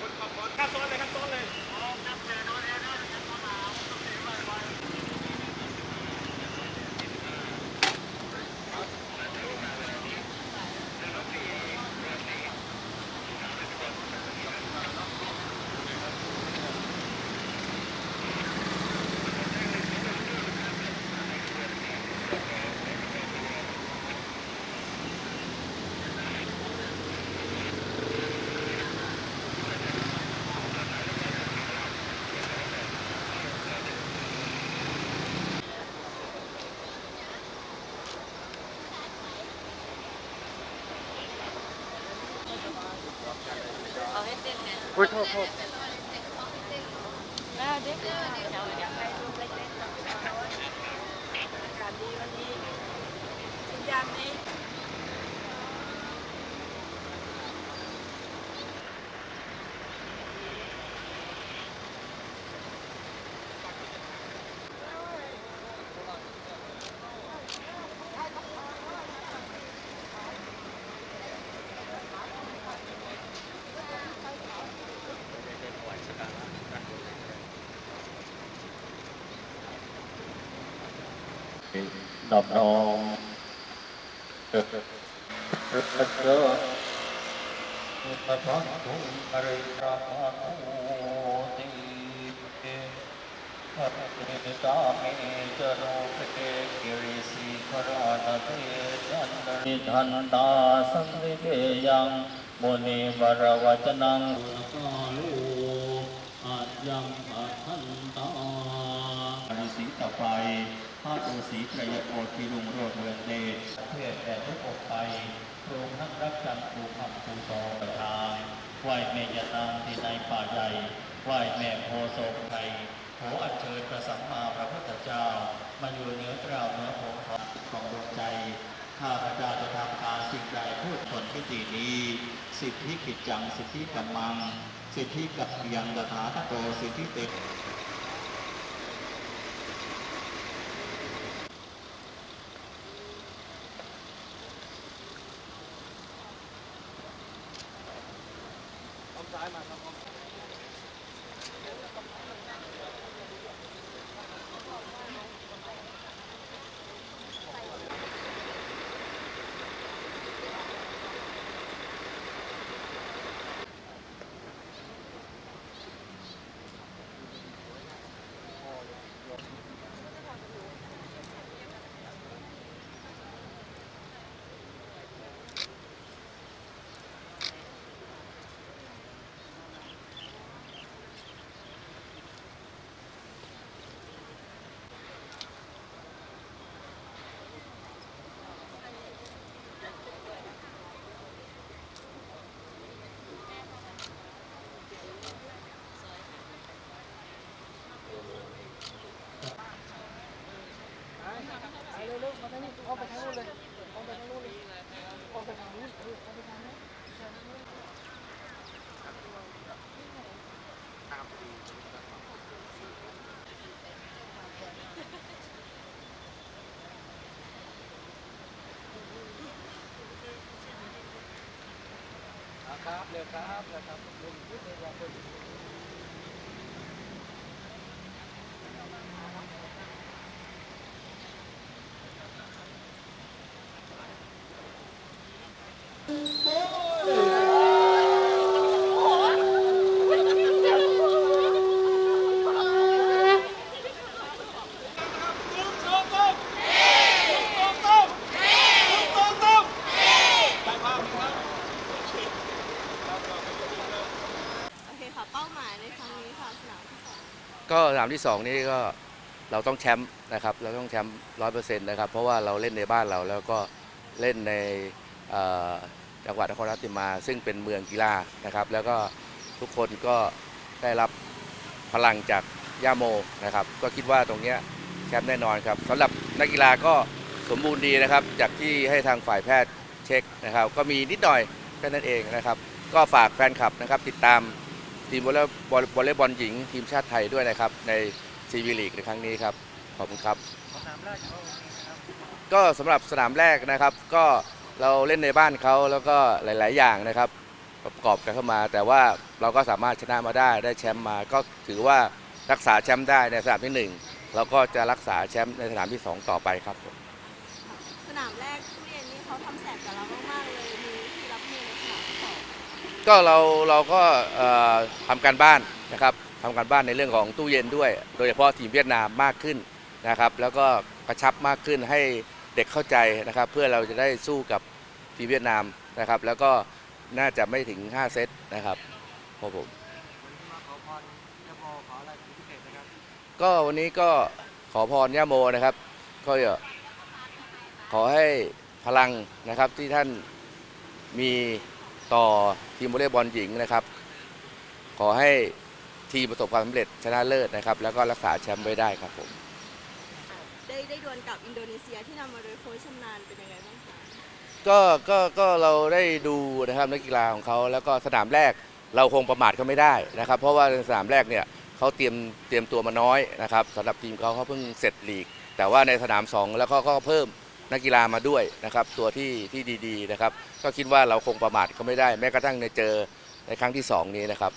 คนขับรถ เอาใเต็มไงโอ้ยโทษโทษน่าเด็กเดี๋ยวอยากให้รูปเล็กๆอากาศดีวันนี้ยามนี้ ดอกดองเออเออเออเออพระพักตร์อริยะโอติพระเตตาเมจโรปเกกิริสิขราชเทจันนิทันตาสังวิเกยังมุนีวรวจนังกาลูอายังอัทันตาอริสีต่อไป พระโอสีไตรยโอทีลุงโรดเรืองเดชเพื่อแต่ทุกอกไปโปรงนักรักจันทร์ภูคำภูซอประทานไหวแม่ยานางที่ในป่าใหญ่ไหวแม่โพโสไทยขออัญเชิญพระสัมมาพระพุทธเจ้า มาอยู่เหนือกล่าวเหนือผมของของดวงใจ ข้าพเจ้าจะทำการสิ่งใดพูดผลพิธีนี้ สิทธิกิจจัง สิทธิกัมมัง สิทธิกัปยังตถาคตโตสิทธิเต ครับ เร็วครับเร็วครับลงพูดเลยว่าคน โอเคค่ะ เป้าหมายในครั้งนี้ค่ะสนามที่สอง ก็สนามที่สองนี่ก็เราต้องแชมป์นะครับเราต้องแชมป์ร้อยเปอร์เซ็นต์นะครับเพราะว่าเราเล่นในบ้านเราแล้วก็เล่นในจังหวัดนครราชสีมา ซึ่งเป็นเมืองกีฬานะครับ แล้วก็ทุกคนก็ได้รับพลังจากย่าโมนะครับ ก็คิดว่าตรงนี้แชมป์แน่นอนครับสำหรับนักกีฬาก็สมบูรณ์ดีนะครับ จากที่ให้ทางฝ่ายแพทย์เช็คนะครับ ก็มีนิดหน่อยแค่นั้นเองนะครับ ก็ฝากแฟนคลับนะครับติดตาม ทีมวอลเลย์บอลวอลเลย์บอลหญิงทีมชาติไทยด้วยนะครับ ในซีวีลีกในครั้งนี้ครับ ขอบคุณครับก็สำหรับสนามแรกนะครับ ก็เราเล่นในบ้านเขาแล้วก็หลาย ๆ อย่างนะครับ ประกอบกันเข้ามา แต่ว่าเราก็สามารถชนะมาได้ได้แชมป์มา ก็ถือว่ารักษาแชมป์ได้ในสนามที่หนึ่งเราก็จะรักษาแชมป์ในสนามที่สองต่อไปครับผม สนามแรกผู้เรียนนี่เขาทำแสบกับเรามากๆเลย มีวิธีรับมือในสนามที่สอง ก็เราเราก็เอ่อทำการบ้านนะครับทำการบ้านในเรื่องของตู้เย็นด้วย โดยเฉพาะทีมเวียดนามมากขึ้นนะครับ แล้วก็กระชับมากขึ้นให้เด็กเข้าใจนะครับ เพื่อเราจะได้สู้กับทีมเวียดนามนะครับ แล้วก็น่าจะไม่ถึง 5 เซตนะครับครับผมก็วันนี้ก็ขอพรย่าโมนะครับ ก็ขอให้พลังนะครับที่ท่านมี ต่อทีมวอลเลย์บอลหญิงนะครับขขอให้ทีมประสบความสำเร็จชนะเลิศนะครับ แล้วก็รักษาแชมป์ไว้ได้ครับผม ได้ได้ดวลกับอินโดนีเซียที่นำมาโดยโค้ชชำนาญเป็นยังไงบ้างคะก็ก็ก็เราได้ดูนะครับนักกีฬาของเขาแล้วก็สนามแรกเราคงประมาทเขาไม่ได้นะครับ เพราะว่าในสนามแรกเนี่ยเขาเตรียมเตรียมตัวมาน้อยนะครับสำหรับทีมเขาเขาเพิ่งเสร็จลีก แต่ว่าในสนามสองแล้วก็ก็เพิ่ม นักกีฬามาด้วยนะครับตัวที่ที่ดีๆนะครับก็คิดว่าเราคงประมาทเขาไม่ได้แม้กระทั่งในเจอในครั้งที่สองนี้นะครับ